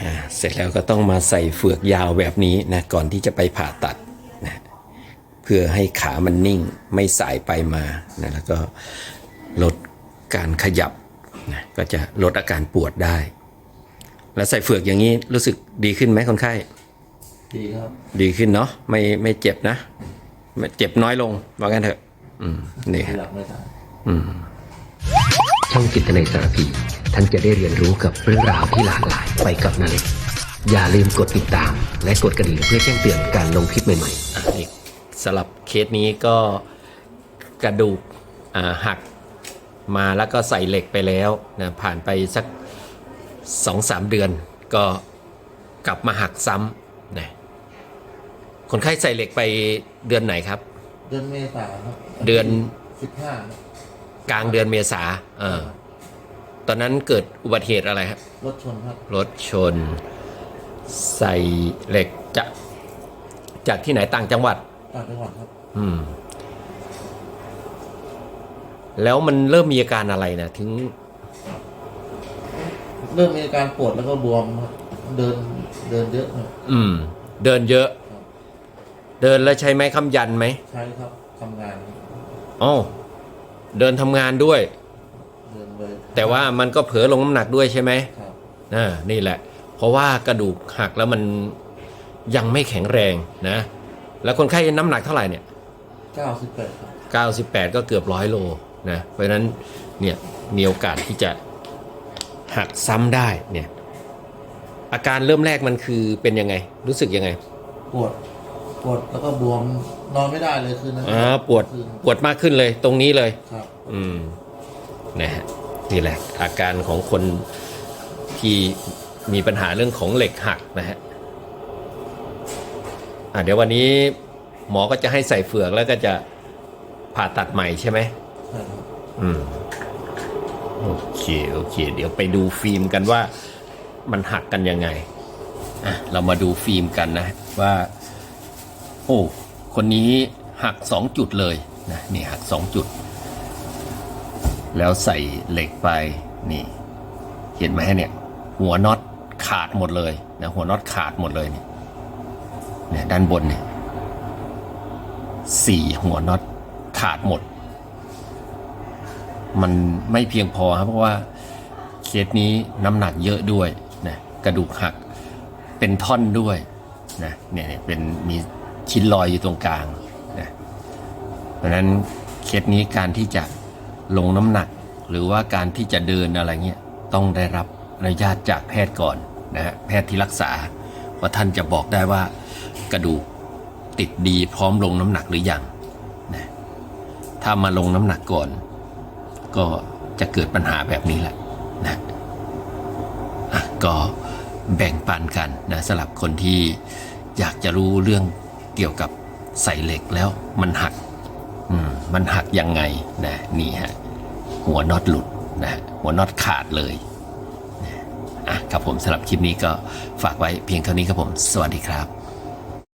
อ่าเสร็จแล้วก็ต้องมาใส่เฟือกยาวแบบนี้นะก่อนที่จะไปผ่าตัดนะเพื่อให้ขามันนิ่งไม่สายไปมานะแล้วก็ลดการขยับนะก็จะลดอาการปวดได้ แล้วใส่เฟือกอย่างนี้รู้สึกดีขึ้นไหมคนไข้ดีครับดีขึ้นเนาะไม่ไม่เจ็บนะไม่เจ็บน้อยลงว่างั้นเถอะ อืมนี่ที่ฮะหลับไม่ได้ช่องจิตในสารพี ท่านจะได้เรียนรู้กับเรื่องราวที่หลากหลายไปกับนาเล็กอย่าลืมกดติดตาม และกดกระดิ่งเพื่อแจ้งเตือนการลงคลิปใหม่ๆอะนี่สลับเคสนี้ก็กระดูกอ่าหักมาแล้วก็ใส่เหล็กไปแล้วนะผ่านไปสักสองสามเดือน ก็กลับมาหักซ้ำนะคนไข้ใส่เหล็กไปเดือนไหนครับ เดือนเมษาครับเดือน สิบห้ากลางเดือนเมษาเออ ตอนนั้นเกิดอุบัติเหตุอะไรครับรถชนครับรถชน ใส่เหล็กจะจากที่ไหนต่างจังหวัด ต่างจังหวัดครับ อืม แล้วมันเริ่มมีอาการอะไรนะถึง เริ่มมีอาการปวดแล้วก็บวมครับเดินเดินเยอะครับอืม เดินเยอะ เดินแล้วใช้ไม้ค้ำยันไหมใช้ครับทำงาน อ๋อเดินทำงานด้วยเดินเลย แต่ว่ามันก็เผลอลงน้ำหนักด้วยใช่ไหมครับอ่านี่แหละ เพราะว่ากระดูกหักแล้วมันยังไม่แข็งแรงนะ แล้วคนไข้น้ำหนักเท่าไหร่เนี่ย เก้าสิบแปดครับ98 ก็เกือบร้อยโลนะเพราะฉะนั้นเนี่ยมีโอกาสที่จะหักซ้ำได้เนี่ยอาการเริ่มแรกมันคือเป็นยังไง รู้สึกยังไงปวดปวดแล้วก็บวมนอนไม่ได้เลยคืนนั้นอ๋อปวดคืนปวดมากขึ้นเลยตรงนี้เลย ครับ อืมนะฮะ นี่แหละอาการของคนที่มีปัญหาเรื่องของเหล็กหักนะฮะะเดี๋ยววันนี้หมอก็จะให้ใส่เฟือกแล้วก็จะผ่าตัดใหม่ใช่ไหมอืมโอเคโอเค เดี๋ยวไปดูฟิล์มกันว่ามันหักกันยังไงอะเรามาดูฟิล์มกันนะว่า โอ้ คนนี้หักสองจุดเลยนะนี่หักสองจุด แล้วใส่เหล็กไปนี่เห็นไหมเนี่ยหัวน็อตขาดหมดเลยนะหัวน็อตขาดหมดเลยเนี่ยเนี่ยด้านบนเนี่ยสี่หัวน็อตขาดหมด มันไม่เพียงพอครับเพราะว่าเคสนี้น้ำหนักเยอะด้วยนะกระดูกหักเป็นท่อนด้วยนะเนี่ยเป็นมีชิ้นลอยอยู่ตรงกลางนะเพราะนั้นเคสนี้การที่จะ ลงน้ำหนัก หรือว่าการที่จะเดินอะไรเงี้ยต้องได้รับอนุญาตจากแพทย์ก่อนนะฮะแพทย์ที่รักษาว่าท่านจะบอกได้ว่ากระดูกติดดีพร้อมลงน้ำหนักหรือยังนะถ้ามาลงน้ำหนักก่อน ก็จะเกิดปัญหาแบบนี้แหละนะะก็แบ่งปันกันนะสำหรับคนที่อยากจะรู้เรื่องเกี่ยวกับใส่เหล็กแล้วมันหัก มันหักยังไงนะนี่ฮะหัวน็อตหลุดนะหัวน็อตขาดเลยนะอะครับผมสำหรับคลิปนี้ก็ฝากไว้เพียงเท่านี้ครับผม สวัสดีครับ